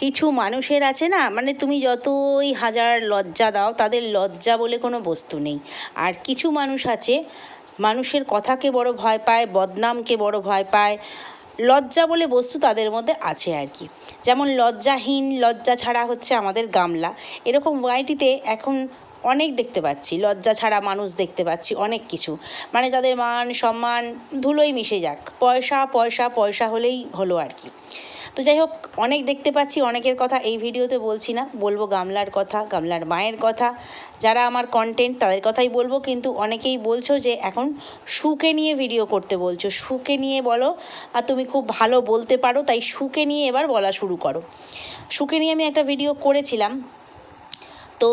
কিছু মানুষের আছে না মানে তুমি যতই হাজার লজ্জা দাও, তাদের লজ্জা বলে কোনো বস্তু নেই। আর কিছু মানুষ আছে, মানুষের কথাকে বড় ভয় পায়, বদনামকে বড় ভয় পায়, লজ্জা বলে বস্তু তাদের মধ্যে আছে আর কি। যেমন লজ্জাহীন, লজ্জা ছাড়া হচ্ছে আমাদের গামলা। এরকম ওয়াইটিতে এখন অনেক দেখতে পাচ্ছি, লজ্জা ছাড়া মানুষ দেখতে পাচ্ছি অনেক কিছু। মানে তাদের মান, সম্মান, ধুলোই মিশে যাক। পয়সা পয়সা পয়সা হলেই হলো আর কি। তো যাই হোক, অনেক দেখতে পাচ্ছি, অনেকের কথা এই ভিডিওতে বলছি না। বলব গামলার কথা, গামলার মায়ের কথা। যারা আমার কন্টেন্ট তাদের কথাই বলব। কিন্তু অনেকেই বলছো যে, এখন সুকে নিয়ে ভিডিও করতে বলছো। সুকে নিয়ে বলো, আর তুমি খুব ভালো বলতে পারো, তাই সুকে নিয়ে এবার বলা শুরু করো। সুকে নিয়ে আমি একটা ভিডিও করেছিলাম। তো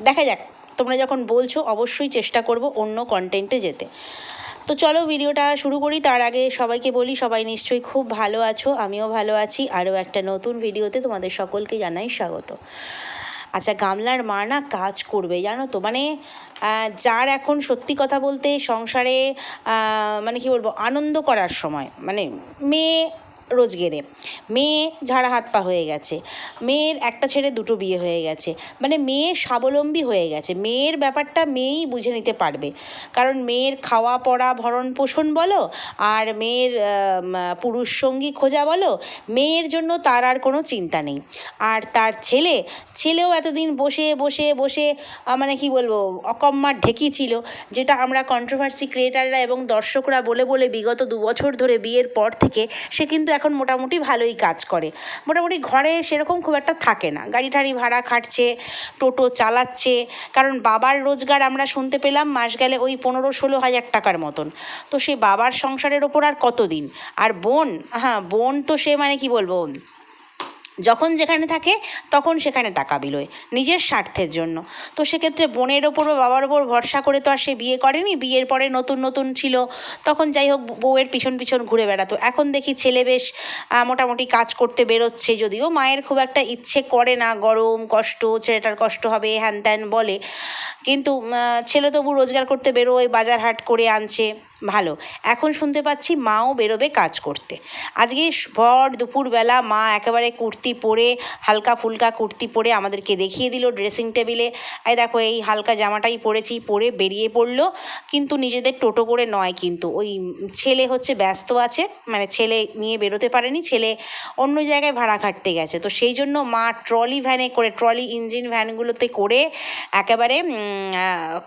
দেখা যাক, তোমরা যখন বলছো, অবশ্যই চেষ্টা করব অন্য কন্টেন্টে যেতে। তো চলো ভিডিওটা শুরু করি। তার আগে সবাইকে বলি, সবাই নিশ্চয়ই খুব ভালো আছো, আমিও ভালো আছি। আরও একটা নতুন ভিডিওতে তোমাদের সকলকে জানাই স্বাগত। আচ্ছা গামলার মা না কাজ করবে, জানো তো? মানে যার এখন সত্যি কথা বলতে সংসারে মানে কি বলব, আনন্দ করার সময়। মানে মেয়ে রোজগেরে। মেয়ে ঝাড়া হাত পা হয়ে গেছে। মেয়ের একটা ছেড়ে দুটো বিয়ে হয়ে গেছে। মানে মেয়ে স্বাবলম্বী হয়ে গেছে। মেয়ের ব্যাপারটা মেয়েই বুঝে নিতে পারবে। কারণ মেয়ের খাওয়া, পড়া, ভরণ, পোষণ বলো, আর মেয়ের পুরুষ সঙ্গী খোঁজা বলো, মেয়ের জন্য তার আর কোনো চিন্তা নেই। আর তার ছেলে, ছেলেও এতদিন বসে বসে বসে মানে কি বলব, অকম্মার ঢেকি ছিল, যেটা আমরা কন্ট্রোভার্সি ক্রিয়েটাররা এবং দর্শকরা বলে বলে বিগত দু বছর ধরে বিয়ের পর থেকে সে কিন্তু এখন মোটামুটি ভালোই কাজ করে। মোটামুটি ঘরে সেরকম খুব একটা থাকে না। গাড়ি টাড়ি ভাড়া খাটছে, টোটো চালাচ্ছে, কারণ বাবার রোজগার আমরা শুনতে পেলাম মাস গেলে ওই পনেরো ষোলো হাজার টাকার মতন। তো সে বাবার সংসারের ওপর আর কতদিন? আর বোন? হ্যাঁ বোন তো সে মানে কি বলব? যখন যেখানে থাকে, তখন সেখানে টাকা বিলোয়, নিজের স্বার্থের জন্য। তো সেক্ষেত্রে বোনের ওপর বা বাবার ওপর ভরসা করে তো আর সে বিয়ে করেনি, বিয়ের পরে নতুন নতুন ছিল। তখন যাই হোক, বউয়ের পিছন পিছন ঘুরে বেড়াতো। এখন দেখি ছেলে বেশ মোটামুটি কাজ করতে বেরোচ্ছে যদিও। মায়ের খুব একটা ইচ্ছে করে না, গরম, কষ্ট, ছেলেটার কষ্ট হবে, হ্যান ত্যান বলে। কিন্তু ছেলে তবু রোজগার করতে বেরোয় বাজার হাট করে আনছে। ভালো। এখন শুনতে পাচ্ছি মাও বেরোবে কাজ করতে। আজকে ভর দুপুরবেলা মা একেবারে কুর্তি পরে, হালকা ফুলকা কুর্তি পরে আমাদেরকে দেখিয়ে দিল ড্রেসিং টেবিলে। এই দেখো, এই হালকা জামাটাই পরেছি, পরে বেরিয়ে পড়ল। কিন্তু নিজেদের টোটো করে নয় কিন্তু। ওই ছেলে হচ্ছে ব্যস্ত আছে মানে ছেলে নিয়ে বেরোতে পারেনি, ছেলে অন্য জায়গায় ভাড়া খাটতে গেছে। তো সেই জন্য মা ট্রলি ভ্যানে করে, ট্রলি ইঞ্জিন ভ্যানগুলোতে করে একেবারে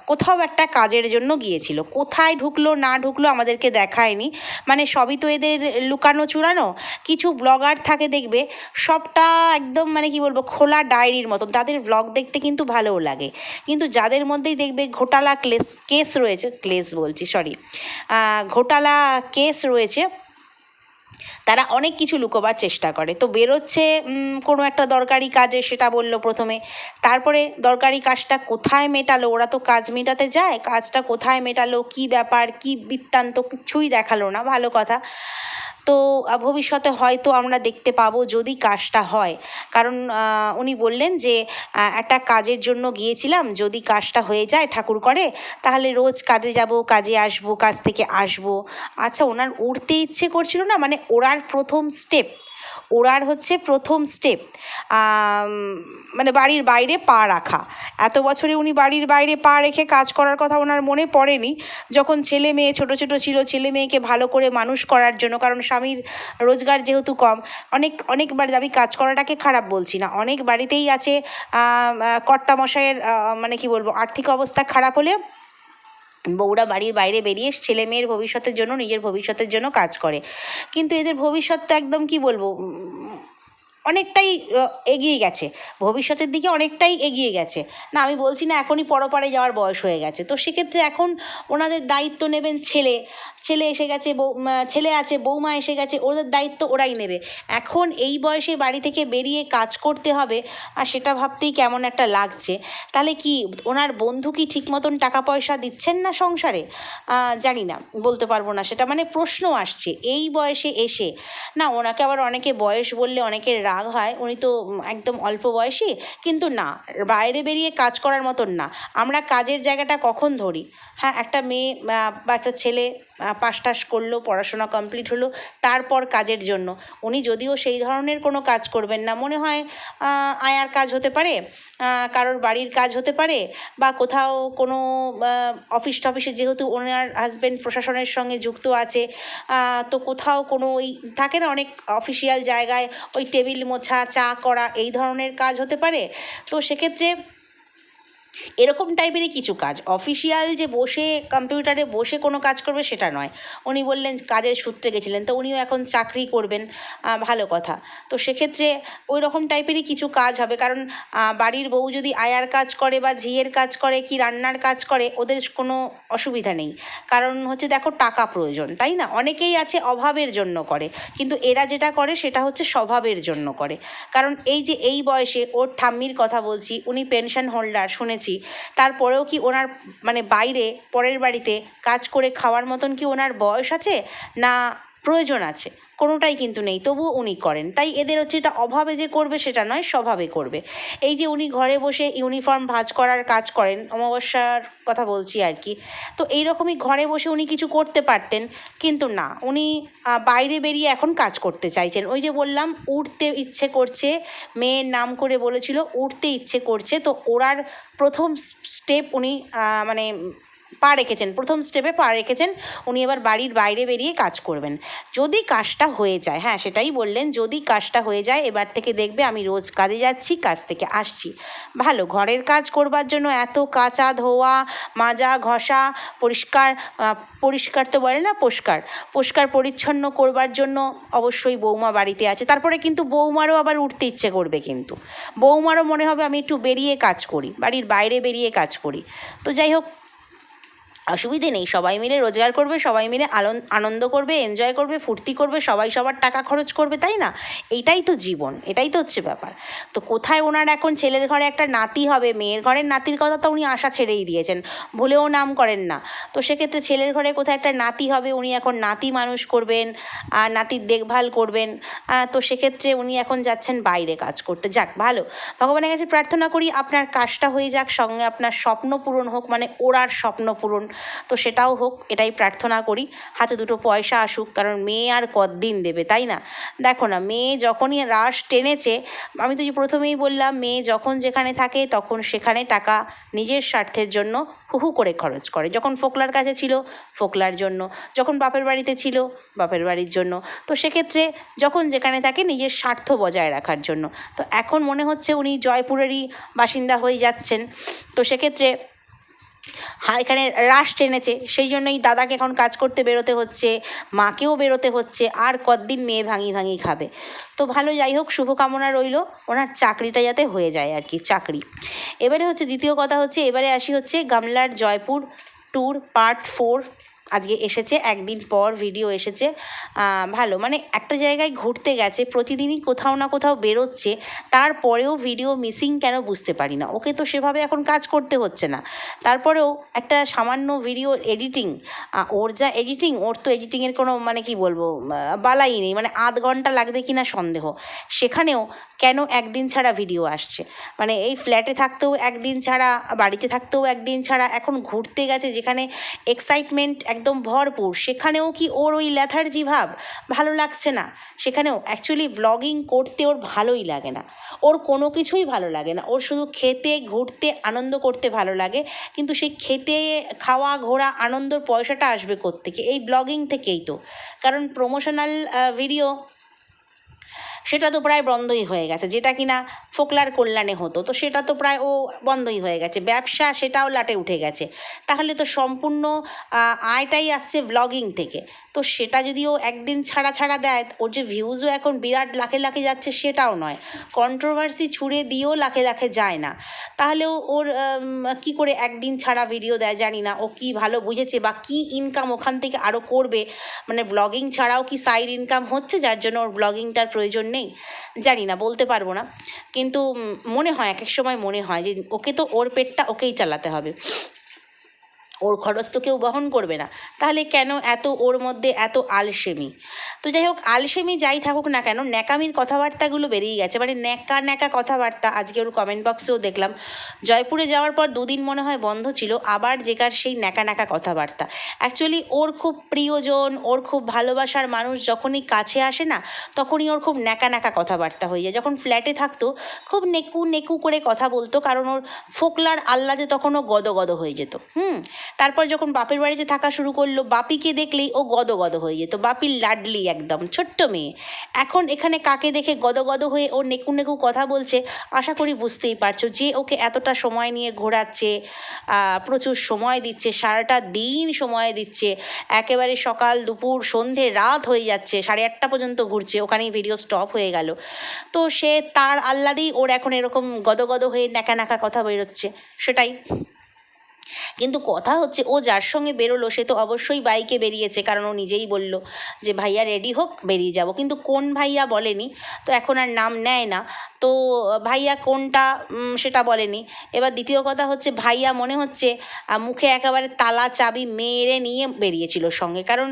কোথাও একটা কাজের জন্য গিয়েছিল। কোথায় ঢুকলো না ঢুকলো, আমাদেরকে দেখায়নি। মানে সবই তো এদের লুকানো, চুরানো। কিছু ব্লগার থাকে দেখবে, সবটা একদম মানে কি বলব, খোলা ডায়েরির মতন। তাদের ব্লগ দেখতে কিন্তু ভালোও লাগে। কিন্তু যাদের মধ্যেই দেখবে ঘোটালা ক্লেস কেস রয়েছে ক্লেস বলছি সরি ঘোটালা কেস রয়েছে তারা অনেক কিছু লুকোবার চেষ্টা করে। তো বেরোচ্ছে কোনো একটা দরকারি কাজে সেটা বলল প্রথমে। তারপরে দরকারি কাজটা কোথায় মেটালো? ওরা তো কাজ মেটাতে যায়, কাজটা কোথায় মেটালো? কি ব্যাপার? কি বৃত্তান্ত? কিছুই দেখাল না, ভালো কথা। তো ভবিষ্যতে হয়তো আমরা দেখতে পাবো যদি কাজটা হয়। কারণ উনি বললেন যে একটা কাজের জন্য গিয়েছিলাম, যদি কাজটা হয়ে যায়, ঠাকুর করে, তাহলে রোজ কাজে যাব, কাজে আসব, কাজ থেকে আসব। আচ্ছা ওনার উড়তে ইচ্ছে করছিল না? মানে ওড়ার প্রথম স্টেপ ওড়ার হচ্ছে প্রথম স্টেপ মানে বাড়ির বাইরে পা রাখা। এত বছরে উনি বাড়ির বাইরে পা রেখে কাজ করার কথা ওনার মনে পড়েনি। যখন ছেলে মেয়ে ছোট ছোট ছিল, ছেলে মেয়েকে ভালো করে মানুষ করার জন্য, কারণ স্বামীর রোজগার যেহেতু কম, অনেক অনেক বাড়ি আমি কাজ করাটাকে খারাপ বলছি না। অনেক বাড়িতেই আছে কর্তামশাইয়ের মানে কি বলব, আর্থিক অবস্থা খারাপ হলে বউরা বাড়ির বাইরে বেরিয়ে ছেলে মেয়ের ভবিষ্যতের জন্য, নিজের ভবিষ্যতের জন্য কাজ করে। কিন্তু এদের ভবিষ্যৎ তো একদম কি বলব? অনেকটাই এগিয়ে গেছে। ভবিষ্যতের দিকে অনেকটাই এগিয়ে গেছে। না, আমি বলছি না এখনই পরপারে যাওয়ার বয়স হয়ে গেছে। তো সেক্ষেত্রে এখন ওনাদের দায়িত্ব নেবেন ছেলে। ছেলে এসে গেছে, বউ ছেলে আছে, বৌমা এসে গেছে, ওদের দায়িত্ব ওরাই নেবে। এখন এই বয়সে বাড়ি থেকে বেরিয়ে কাজ করতে হবে, আর সেটা ভাবতেই কেমন একটা লাগছে। তাহলে কি, ওনার বন্ধু কি ঠিক মতন টাকা পয়সা দিচ্ছেন না সংসারে? জানি না, বলতে পারব না সেটা। মানে প্রশ্ন আসছে, এই বয়সে এসে। না, ওনাকে আবার অনেকে বয়স বললে অনেকের রাগ হয়, উনি তো একদম অল্প বয়সী, কিন্তু না, বাইরে বেরিয়ে কাজ করার মতন না। আমরা কাজের জায়গাটা কখন ধরি? হ্যাঁ একটা মেয়ে বা একটা ছেলে পাশ টাশ করল, পড়াশোনা কমপ্লিট হলো, তারপর কাজের জন্য। উনি যদিও সেই ধরনের কোনো কাজ করবেন না, মনে হয় আয়ার কাজ হতে পারে কারোর বাড়ির কাজ হতে পারে, বা কোথাও কোনো অফিস টফিসে যেহেতু ওনার হাজব্যান্ড প্রশাসনের সঙ্গে যুক্ত আছে তো কোথাও কোনো ওই, থাকে না অনেক অফিসিয়াল জায়গায় ওই টেবিল মোছা, চা করা, এই ধরনের কাজ হতে পারে। তো সেক্ষেত্রে এরকম টাইপেরই কিছু কাজ। অফিসিয়াল যে বসে কম্পিউটারে বসে কোনো কাজ করবে সেটা নয়। উনি বললেন কাজের সূত্রে গেছিলেন, তো উনিও এখন চাকরি করবেন ভালো কথা। তো সেক্ষেত্রে ওই রকম টাইপেরই কিছু কাজ হবে, কারণ বাড়ির বউ যদি আয়ার কাজ করে বা ঝিয়ের কাজ করে কি রান্নার কাজ করে, ওদের কোনো অসুবিধা নেই। কারণ হচ্ছে দেখো টাকা প্রয়োজন, তাই না? অনেকেই আছে অভাবের জন্য করে, কিন্তু এরা যেটা করে সেটা হচ্ছে স্বভাবের জন্য করে। কারণ এই যে এই বয়সে ওর ঠাম্মির কথা বলছি, উনি পেনশন হোল্ডার শুনেছি তারপরেও কি ওনার মানে বাইরে, পরের বাড়িতে কাজ করে খাওয়ার মতন কি ওনার বয়স আছে? না প্রয়োজন আছে, কোনোটাই কিন্তু নেই। তবুও উনি করেন। তাই এদের হচ্ছে এটা অভাবে যে করবে সেটা নয়, স্বভাবে করবে। এই যে উনি ঘরে বসে ইউনিফর্ম ভাজ করার কাজ করেন, অমাবস্যার কথা বলছি আর কি, তো এইরকমই ঘরে বসে উনি কিছু করতে পারতেন, কিন্তু না। উনি বাইরে বেরিয়ে এখন কাজ করতে চাইছেন। ওই যে বললাম উঠতে ইচ্ছে করছে, মেয়ের নাম করে বলেছিল উঠতে ইচ্ছে করছে, তো ওরার প্রথম স্টেপ উনি মানে পা রেখেছেন, প্রথম স্টেপে পা রেখেছেন, উনি এবার বাড়ির বাইরে বেরিয়ে কাজ করবেন। যদি কাজটা হয়ে যায় হ্যাঁ সেটাই বললেন, যদি কাজটা হয়ে যায়, এবার থেকে দেখবে আমি রোজ কাজে যাচ্ছি, কাজ থেকে আসছি। ভালো, ঘরের কাজ করবার জন্য এত কাচা ধোয়া, মাজা, ঘষা, পরিষ্কার পরিষ্কার তো বলে না, পরিষ্কার। পরিষ্কার পরিচ্ছন্ন করবার জন্য অবশ্যই বৌমা বাড়িতে আছে। তারপরে কিন্তু বৌমারও আবার উঠতে ইচ্ছে করবে কিন্তু। বৌমারও মনে হবে আমি একটু বেরিয়ে কাজ করি, বাড়ির বাইরে বেরিয়ে কাজ করি। তো যাই হোক অসুবিধে নেই। সবাই মিলে রোজগার করবে, সবাই মিলে আনন্দ করবে এনজয় করবে, ফুর্তি করবে, সবাই সবার টাকা খরচ করবে, তাই না? এটাই তো জীবন, এটাই তো হচ্ছে ব্যাপার। তো কোথায় ওনার এখন ছেলের ঘরে একটা নাতি হবে, মেয়ের ঘরের নাতির কথা তো উনি আশা ছেড়েই দিয়েছেন, ভুলেও নাম করেন না। তো সেক্ষেত্রে ছেলের ঘরে কোথায় একটা নাতি হবে, উনি এখন নাতি মানুষ করবেন, আর নাতির দেখভাল করবেন তো সেক্ষেত্রে উনি এখন যাচ্ছেন বাইরে কাজ করতে। যাক, ভালো। ভগবানের কাছে প্রার্থনা করি আপনার কাজটা হয়ে যাক, সঙ্গে আপনার স্বপ্ন পূরণ হোক মানে ওরার স্বপ্ন পূরণ। তো সেটাও হোক, এটাই প্রার্থনা করি। হাতে দুটো পয়সা আসুক, কারণ মেয়ে আর কতদিন দেবে, তাই না? দেখো না, মেয়ে যখনই রাশ টেনেছে, আমি তো প্রথমেই বললাম, মেয়ে যখন যেখানে থাকে তখন সেখানে টাকা নিজের স্বার্থের জন্য হুহু করে খরচ করে। যখন ফোকলার কাছে ছিল, ফোকলার জন্য। যখন বাপের বাড়িতে ছিল, বাপের বাড়ির জন্য। তো সেক্ষেত্রে যখন যেখানে থাকে নিজের স্বার্থ বজায় রাখার জন্য। তো এখন মনে হচ্ছে উনি জয়পুরেরই বাসিন্দা হয়ে যাচ্ছেন। তো সেক্ষেত্রে এখানে রাশ টেনেছে। সেই জন্যই দাদাকে এখন কাজ করতে বেরোতে হচ্ছে, মাকেও বেরোতে হচ্ছে, আর কদিন মেয়ে ভাঙি ভাঙি খাবে। তো ভালো, যাই হোক, শুভকামনা রইল। ওনার চাকরিটা যাতে হয়ে যায় আর কি, চাকরি। এবারে হচ্ছে, দ্বিতীয় কথা হচ্ছে, এবারে আসি হচ্ছে গামলার জয়পুর ট্যুর পার্ট ফোর আজকে এসেছে, একদিন পর ভিডিও এসেছে। ভালো মানে একটা জায়গায় ঘুরতে গেছে, প্রতিদিনই কোথাও না কোথাও বেরোচ্ছে, তারপরেও ভিডিও মিসিং কেন বুঝতে পারি না। ওকে তো সেভাবে এখন কাজ করতে হচ্ছে না। তারপরেও একটা সামান্য ভিডিও এডিটিং ওর যা এডিটিং ওর তো এডিটিংয়ের কোনো মানে কি বলব বালাই নেই মানে আধ ঘণ্টা লাগবে কি না সন্দেহ। সেখানেও কেন একদিন ছাড়া ভিডিও আসছে? মানে এই ফ্ল্যাটে থাকতেও একদিন ছাড়া, বাড়িতে থাকতেও একদিন ছাড়া, এখন ঘুরতে গেছে যেখানে এক্সাইটমেন্ট একদম ভরপুর। সেখানেও কি ওর ওই ল্যাথার্জি ভাব ভালো লাগছে না। সেখানেও অ্যাকচুয়ালি ব্লগিং করতে ওর ভালোই লাগে না। ওর কোনো কিছুই ভালো লাগে না। ওর শুধু খেতে, ঘুরতে, আনন্দ করতে ভালো লাগে। কিন্তু সেই খেতে, খাওয়া, ঘোরা, আনন্দর পয়সাটা আসবে কোত্থেকে? এই ব্লগিং থেকেই তো। কারণ প্রমোশনাল ভিডিও সেটা তো প্রায় বন্ধই হয়ে গেছে। যেটা কিনা ফোকলার কল্যাণে হতো, তো সেটা তো প্রায় ও বন্ধই হয়ে গেছে। ব্যবসা সেটাও লাটে উঠে গেছে। তাহলে তো সম্পূর্ণ আয়টাই আসছে ব্লগিং থেকে। তো সেটা যদি ও একদিন ছাড়া ছাড়া দেয়, ওর যে ভিউজও এখন বিরাট লাখে লাখে যাচ্ছে সেটাও নয়। কন্ট্রোভার্সি ছুড়ে দিয়েও লাখে লাখে যায় না। তাহলেও ওর কি করে একদিন ছাড়া ভিডিও দেয় জানি না। ও কি ভালো বুঝেছে বা কি ইনকাম ওখান থেকে আরও করবে? মানে ব্লগিং ছাড়াও কি সাইড ইনকাম হচ্ছে যার জন্য ওর ব্লগিংটার প্রয়োজন নেই? জানি না, বলতে পারব না। কিন্তু মনে হয়, এক এক সময় মনে হয় যে ওকে তো ওর পেটটা ওকেই চালাতে হবে। ওর খরচ তো কেউ বহন করবে না। তাহলে কেন এত ওর মধ্যে এত আলসেমি? তো যাই হোক, আলসেমি যাই থাকুক না কেন, ন্যাকামির কথাবার্তাগুলো বেরিয়ে গেছে। মানে ন্যাকা ন্যাকা কথাবার্তা আজকে ওর কমেন্ট বক্সেও দেখলাম। জয়পুরে যাওয়ার পর দুদিন মনে হয় বন্ধ ছিল, আবার যেকার সেই ন্যাকা ন্যাকা কথাবার্তা। অ্যাকচুয়ালি ওর খুব প্রিয়জন, ওর খুব ভালোবাসার মানুষ যখনই কাছে আসে না, তখনই ওর খুব ন্যাকা ন্যাকা কথাবার্তা হয়ে যায়। যখন ফ্ল্যাটে থাকতো, খুব নেকু নেকু করে কথা বলতো, কারণ ওর ফোকলার আহ্লাদে তখন ও গদ গদ হয়ে যেত। হুম? তারপর যখন বাপের বাড়িতে থাকা শুরু করল, বাপিকে দেখলেই ও গদ গদ হয়ে যেত। বাপির লাডলি একদম, ছোট্ট মেয়ে। এখন এখানে কাকে দেখে গদ গদ হয়ে ও নেকু নেকু কথা বলছে, আশা করি বুঝতেই পারছ যে ওকে এতটা সময় নিয়ে ঘোরাচ্ছে প্রচুর সময় দিচ্ছে, সারাটা দিন সময় দিচ্ছে। একেবারে সকাল, দুপুর, সন্ধে, রাত হয়ে যাচ্ছে, সাড়ে আটটা পর্যন্ত ঘুরছে, ওখানেই ভিডিও স্টপ হয়ে গেল। তো সে তার আহ্লাদেই ওর এখন এরকম গদগদ হয়ে ন্যাকা ন্যাকা কথা বেরোচ্ছে, সেটাই। কিন্তু কথা হচ্ছে ও যার সঙ্গে বেরোলো সে তো অবশ্যই বাইকে বেরিয়েছে, কারণ ও নিজেই বলল যে, ভাইয়া রেডি হোক, বেরিয়ে যাব। কিন্তু কোন ভাইয়া বলেনি, তো এখন আর নাম নেয় না। তো ভাইয়া কোনটা সেটা বলেনি। এবার দ্বিতীয় কথা হচ্ছে, ভাইয়া মনে হচ্ছে মুখে একেবারে তালা চাবি মেরে নিয়ে বেরিয়েছিল সঙ্গে। কারণ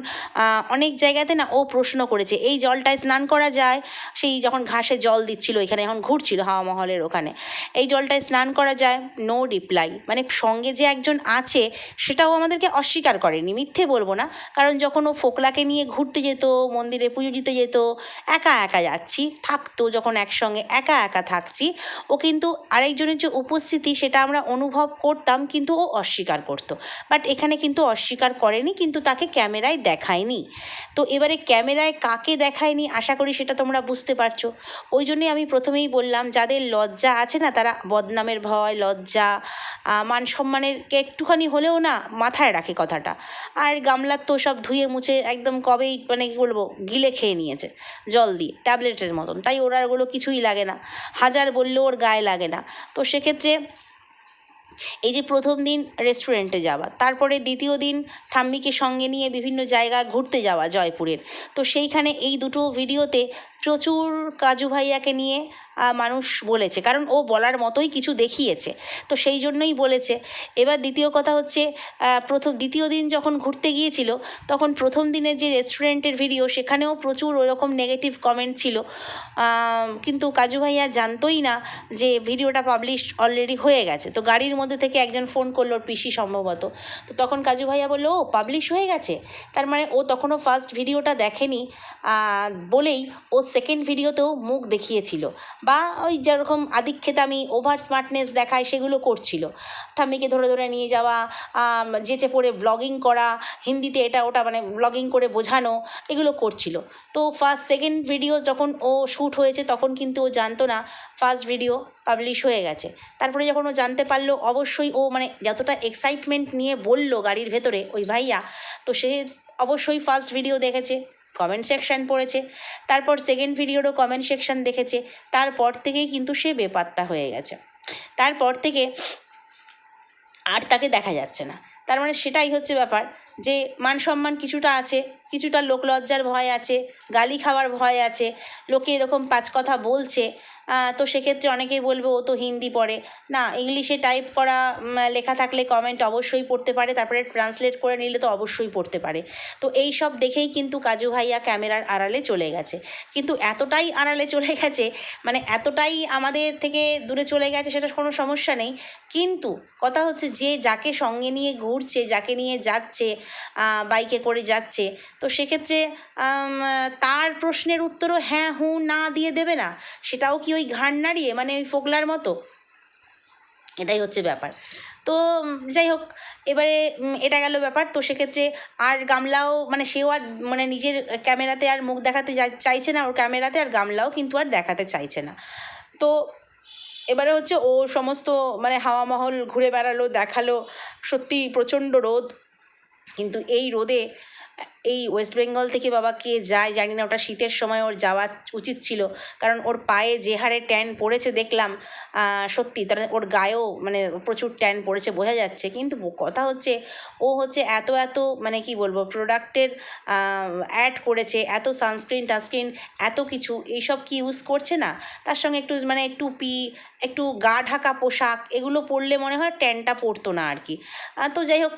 অনেক জায়গাতে না ও প্রশ্ন করেছে, এই জলটায় স্নান করা যায়? সেই যখন ঘাসে জল দিচ্ছিল, এখানে এখন ঘুরছিল হাওয়া মহলের ওখানে। এই জলটায় স্নান করা যায়? নো রিপ্লাই মানে সঙ্গে যে একজন আছে, সেটাও আমাদেরকে অস্বীকার করেনি। মিথ্যে বলব না, কারণ যখন ও ফোকলাকে নিয়ে ঘুরতে যেত, মন্দিরে পুজো দিতে যেত, একা একা যাচ্ছি, থাকতো যখন একসঙ্গে, একা একা থাকছি, ও কিন্তু আরেকজনের যে উপস্থিতি সেটা আমরা অনুভব করতাম, কিন্তু ও অস্বীকার করতো। বাট এখানে কিন্তু অস্বীকার করেনি, কিন্তু তাকে ক্যামেরায় দেখায়নি। তো এবারে ক্যামেরায় কাকে দেখায়নি, আশা করি সেটা তোমরা বুঝতে পারছ। ওই জন্যই আমি প্রথমেই বললাম, যাদের লজ্জা আছে না, তারা বদনামের ভয়, লজ্জা মান সম্মানেরকে একটুখানি হলেও না মাথায় রাখে কথাটা। আর গামলার তো সব ধুয়ে মুছে একদম কবেই মানে কী বলব, গিলে খেয়ে নিয়েছে জল দিয়ে, ট্যাবলেটের মতন। তাই ওর ওগুলো কিছুই লাগে না। হাজার বললেও ওর গায়ে লাগে না। তো সেক্ষেত্রে এই যে প্রথম দিন রেস্টুরেন্টে যাওয়া, তারপরে দ্বিতীয় দিন ঠাম্মিকে সঙ্গে নিয়ে বিভিন্ন জায়গা ঘুরতে যাওয়া জয়পুরের। তো সেইখানে এই দুটো ভিডিওতে প্রচুর কাজু ভাইয়াকে নিয়ে মানুষ বলেছে। কারণ ও বলার মতোই কিছু দেখিয়েছে। তো সেই জন্যই বলেছে। এবার দ্বিতীয় কথা হচ্ছে প্রথম, দ্বিতীয় দিন যখন ঘুরতে গিয়েছিল, তখন প্রথম দিনের যে রেস্টুরেন্টের ভিডিও, সেখানেও প্রচুর ওরকম নেগেটিভ কমেন্ট ছিল। কিন্তু কাজু ভাইয়া জানতোই না যে ভিডিওটা পাবলিশ অলরেডি হয়ে গেছে। তো গাড়ির মধ্যে থেকে একজন ফোন করল পিসি সম্ভবত। তো তখন কাজু ভাইয়া বলল, ও পাবলিশ হয়ে গেছে? তার মানে ও তখনও ফার্স্ট ভিডিওটা দেখেনি। বলেই ও সেকেন্ড ভিডিওতেও মুখ দেখিয়েছিল বা ওই যেরকম আদিক্ষেতামি ওভার স্মার্টনেস দেখায় সেগুলো করছিল। ঠাম্মিকে ধরে ধরে নিয়ে যাওয়া যেচে পড়ে ব্লগিং করা, হিন্দিতে এটা ওটা মানে ব্লগিং করে বোঝানো, এগুলো করছিল। তো ফার্স্ট সেকেন্ড ভিডিও যখন ও শ্যুট হয়েছে তখন কিন্তু ও জানতো না ফার্স্ট ভিডিও পাবলিশ হয়ে গেছে। তারপরে যখন ও জানতে পারল, অবশ্যই ও মানে যতটা এক্সাইটমেন্ট নিয়ে বলল গাড়ির ভেতরে ওই ভাইয়া, তো সে অবশ্যই ফার্স্ট ভিডিও দেখেছে। কমেন্ট সেকশান পড়েছে, তারপর সেকেন্ড ভিডিওরও কমেন্ট সেকশান দেখেছে, তারপর থেকেই কিন্তু সে বেপাত্তা হয়ে গেছে। তারপর থেকে আর তাকে দেখা যাচ্ছে না। তার মানে সেটাই হচ্ছে ব্যাপার যে মান সম্মান কিছুটা আছে, কিছুটা লোক লজ্জার ভয় আছে, গালি খাওয়ার ভয় আছে, লোকে এরকম পাঁচ কথা বলছে তো সেক্ষেত্রে অনেকেই বলবে, ও তো হিন্দি পড়ে। না, ইংলিশে টাইপ করা লেখা থাকলে কমেন্ট অবশ্যই পড়তে পারে, তারপরে ট্রান্সলেট করে নিলে তো অবশ্যই পড়তে পারে। তো এই সব দেখেই কিন্তু কাজু ভাইয়া ক্যামেরার আড়ালে চলে গেছে। কিন্তু এতটাই আড়ালে চলে গেছে মানে এতটাই আমাদের থেকে দূরে চলে গেছে, সেটা কোনো সমস্যা নেই। কিন্তু কথা হচ্ছে যে যাকে সঙ্গে নিয়ে ঘুরছে, যাকে নিয়ে যাচ্ছে বাইকে করে যাচ্ছে। তো সেক্ষেত্রে তার প্রশ্নের উত্তরও হ্যাঁ হুঁ, না দিয়ে দেবে না। সেটাও কি ওই ঘাড় নাড়িয়ে মানে ওই ফোকলার মতো? এটাই হচ্ছে ব্যাপার। তো, যাই হোক, এবারে এটা গেল ব্যাপার। তো সেক্ষেত্রে আর গামলাও মানে সেও আর মানে নিজের ক্যামেরাতে আর মুখ দেখাতে চাইছে না, ওর ক্যামেরাতে আর গামলাও কিন্তু আর দেখাতে চাইছে না। তো, এবারে হচ্ছে ও সমস্ত মানে হাওয়া মহল ঘুরে বেড়ালো, দেখাল। সত্যি প্রচণ্ড রোদ। কিন্তু এই রোদে, এই ওয়েস্ট বেঙ্গল থেকে বাবা কে যায় জানি না, ওটা শীতের সময় ওর যাওয়া উচিত ছিল। কারণ ওর পায়ে যে হারে ট্যান পড়েছে দেখলাম সত্যি, তার ওর গায়েও মানে প্রচুর ট্যান পড়েছে বোঝা যাচ্ছে। কিন্তু কথা হচ্ছে, ও হচ্ছে এত এত মানে কি বলব প্রোডাক্টের অ্যাড করেছে, এত সানস্ক্রিন টানস্ক্রিন এত কিছু, এইসব কি ইউজ করছে না? তার সঙ্গে একটু মানে টুপি, একটু গা ঢাকা পোশাক, এগুলো পরলে মনে হয় ট্যানটা পড়তো না আর কি। তো যাই হোক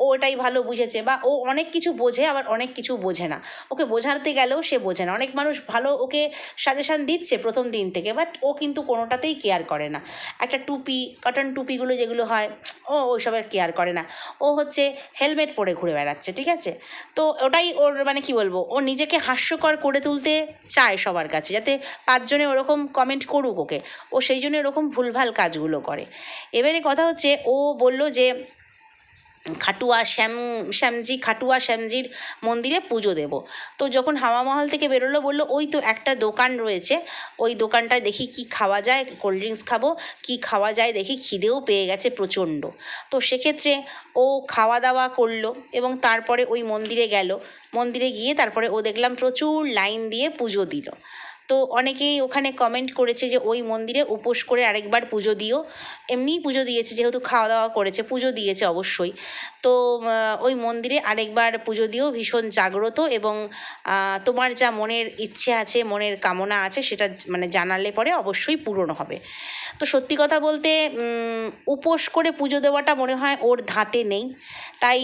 ও ওটাই ভালো বুঝেছে বা ও অনেক কিছু বোঝে, আবার অনেক কিছু বোঝে না। ওকে বোঝাতে গেলেও সে বোঝে না। অনেক মানুষ ভালো ওকে সাজেশান দিচ্ছে প্রথম দিন থেকে বাট ও কিন্তু কোনোটাতেই কেয়ার করে না। একটা টুপি কটন টুপিগুলো যেগুলো হয়, ও ওইসবের কেয়ার করে না। ও হচ্ছে হেলমেট পরে ঘুরে বেড়াচ্ছে, ঠিক আছে? তো ওটাই ওর মানে কি বলব, ও নিজেকে হাস্যকর করে তুলতে চায় সবার কাছে, যাতে পাঁচজনে ওরকম কমেন্ট করুক ওকে। ও সেই জন্য এরকম ভুলভাল কাজগুলো করে। এবারে কথা হচ্ছে, ও বলল যে খাটুয়া শ্যাম, শ্যামজি, খাটুয়া শ্যামজির মন্দিরে পুজো দেব। তো যখন হাওয়া মহল থেকে বেরোলো, বলল, ওই তো একটা দোকান রয়েছে, ওই দোকানটায় দেখি কি খাওয়া যায়, কোল্ড ড্রিঙ্কস খাব, কি খাওয়া যায় দেখি খিদেও পেয়ে গেছে প্রচণ্ড। তো সেক্ষেত্রে ও খাওয়া দাওয়া করল এবং তারপরে ওই মন্দিরে গেল। মন্দিরে গিয়ে তারপরে ও দেখলাম প্রচুর লাইন দিয়ে পুজো দিল। তো অনেকেই ওখানে কমেন্ট করেছে যে, ওই মন্দিরে উপোস করে আরেকবার পুজো দিও। এমনিই পুজো দিয়েছে, যেহেতু খাওয়া দাওয়া করেছে, পুজো দিয়েছে অবশ্যই। তো ওই মন্দিরে আরেকবার পুজো দিও, ভীষণ জাগ্রত এবং তোমার যা মনের ইচ্ছে আছে, মনের কামনা আছে, সেটা মানে জানালে পরে অবশ্যই পূরণ হবে। তো সত্যি কথা বলতে উপোস করে পুজো দেওয়াটা মনে হয় ওর ধাতে নেই। তাই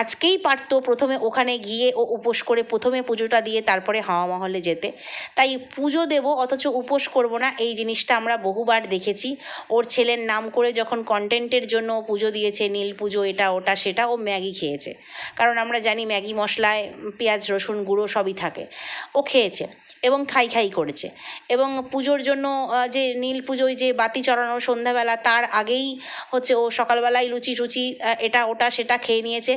আজকেই পারতো প্রথমে ওখানে গিয়ে ও উপোস করে প্রথমে পুজোটা দিয়ে তারপরে হাওয়া মহলে যেতে। তাই পুজো দেব, অথচ উপোস করব না, এই জিনিসটা আমরা বহুবার দেখেছি। ওর ছেলের নাম করে যখন কন্টেন্টের জন্য পুজো দিয়েছে, নীল পুজো এটা, ওটা, সেটা, ও ম্যাগি খেয়েছে। কারণ আমরা জানি ম্যাগি, মশলায়, পেঁয়াজ, রসুন, গুঁড়ো সবই থাকে। ও খেয়েছে এবং খাই খাই করেছে। এবং পুজোর জন্য যে নীল পুজোয় যে বাতি চড়ানো সন্ধ্যাবেলা, তার আগেই হচ্ছে ও সকালবেলায় লুচি টুচি এটা, ওটা, সেটা খেয়ে নিয়েছে।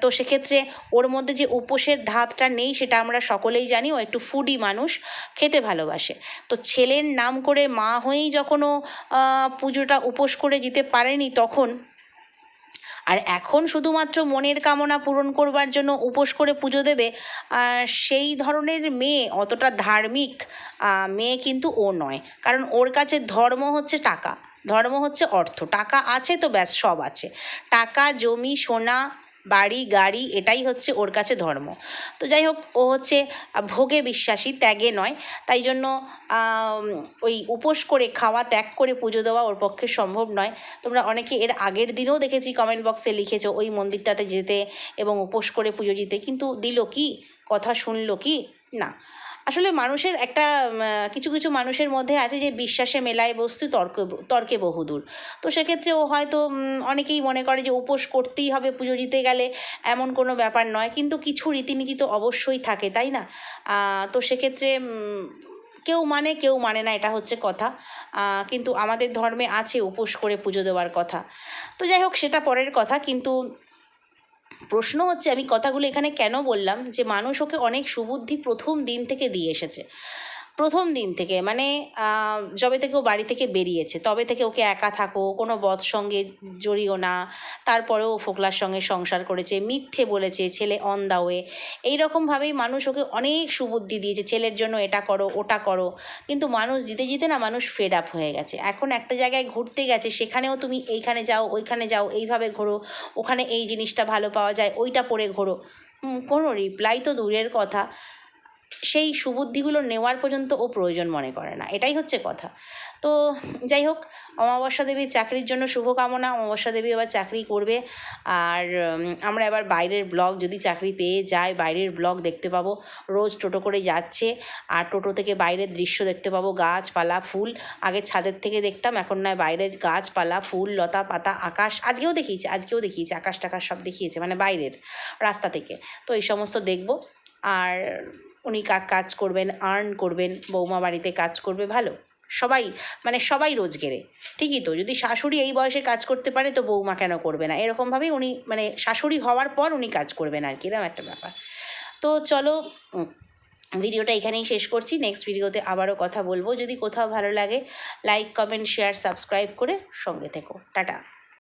তো সেক্ষেত্রে ওর মধ্যে যে উপোসের ধাতটা নেই সেটা আমরা সকলেই জানি, ও একটু ফুডি মানুষ, খেতে ভালোবাসে। তো ছেলের নাম করে মা হয়েই যখন ও পুজোটা উপোস করে যেতে পারেনি তখন, আর এখন শুধুমাত্র মনের কামনা পূরণ করবার জন্য উপোস করে পুজো দেবে সেই ধরনের মেয়ে অতটা ধার্মিক মেয়ে কিন্তু ও নয়। কারণ ওর কাছে ধর্ম হচ্ছে টাকা। ধর্ম হচ্ছে অর্থ। টাকা আছে তো ব্যাস, সব আছে। টাকা, জমি, সোনা, বাড়ি, গাড়ি, এটাই হচ্ছে ওর কাছে ধর্ম। তো যাই হোক, ও হচ্ছে ভোগে বিশ্বাসী, ত্যাগে নয়। তাই জন্য ওই উপোস করে, খাওয়া, ত্যাগ করে পুজো দেওয়া ওর পক্ষে সম্ভব নয়। তোমরা অনেকে এর আগের দিনেও দেখেছি কমেন্ট বক্সে লিখেছো, ওই মন্দিরটাতে যেতে এবং উপোস করে পুজো দিতে। কিন্তু দিল কি? কথা শুনলো কি? না। আসলে মানুষের একটা কিছু কিছু মানুষের মধ্যে আছে যে বিশ্বাসে মেলায় বস্তু তর্ক, তর্কে বহুদূর। তো সেক্ষেত্রে ও হয়তো অনেকেই মনে করে যে উপোস করতেই হবে পুজো দিতে গেলে, এমন কোনো ব্যাপার নয়। কিন্তু কিছু রীতিনীতি তো অবশ্যই থাকে, তাই না? তো সেক্ষেত্রে কেউ মানে কেউ মানে না, এটা হচ্ছে কথা। কিন্তু আমাদের ধর্মে আছে উপোস করে পুজো দেওয়ার কথা। তো যাই হোক, সেটা পরের কথা। কিন্তু প্রশ্ন হচ্ছে, আমি কথাগুলো এখানে কেন বললাম? যে মানুষ ওকে অনেক সুবুদ্ধি প্রথম দিন থেকে দিয়ে এসেছে। প্রথম দিন থেকে মানে যবে থেকে ও বাড়ি থেকে বেরিয়েছে, তবে থেকে ওকে একা থাকো, কোনো বধ সঙ্গে জড়িও না, তারপরেও ও ফোকলার সঙ্গে সংসার করেছে, মিথ্যে বলেছে, ছেলে অন দা ওয়ে এইরকমভাবেই মানুষ ওকে অনেক সুবুদ্ধি দিয়েছে, ছেলের জন্য এটা করো, ওটা করো। কিন্তু মানুষ দিতে জিতে না মানুষ ফেড আপ হয়ে গেছে। এখন একটা জায়গায় ঘুরতে গেছে, সেখানেও তুমি এইখানে যাও, ওইখানে যাও, এইভাবে ঘোরো, ওখানে এই জিনিসটা ভালো পাওয়া যায়, ওইটা পরে ঘোরো। কোনো রিপ্লাই তো দূরের কথা। সেই সুবুদ্ধিগুলো নেওয়ার পর্যন্ত ও প্রয়োজন মনে করে না। এটাই হচ্ছে কথা। তো যাই হোক, অমাবস্যা দেবীর চাকরির জন্য শুভকামনা। অমাবস্যা দেবী এবার চাকরি করবে। আর আমরা এবার বাইরের ব্লগ যদি চাকরি পেয়ে যায় বাইরের ব্লগ দেখতে পাবো। রোজ টোটো করে যাচ্ছে। আর টোটো থেকে বাইরের দৃশ্য দেখতে পাবো। গাছপালা, ফুল। আগে ছাদের থেকে দেখতাম, এখন নয়। বাইরের গাছপালা, ফুল, লতা পাতা, আকাশ। আজকেও দেখিয়েছে আজকেও দেখিয়েছে। আকাশ টাকাশ সব দেখিয়েছে মানে বাইরের রাস্তা থেকে। তো এই সমস্ত দেখব। আর উনি কাজ করবেন আর্ন করবেন, বৌমা বাড়িতে কাজ করবে, ভালো। সবাই মানে সবাই রোজগেরে। ঠিকই তো, যদি শাশুড়ি এই বয়সে কাজ করতে পারে তো বৌমা কেন করবে না? এরকমভাবেই উনি মানে শাশুড়ি হওয়ার পর উনি কাজ করবেন আর কি এরকম একটা ব্যাপার। তো চলো ভিডিওটা এখানেই শেষ করছি। নেক্সট ভিডিওতে আবারও কথা বলব। যদি কোথাও ভালো লাগে লাইক কমেন্ট শেয়ার সাবস্ক্রাইব করে সঙ্গে থেকো। টাটা।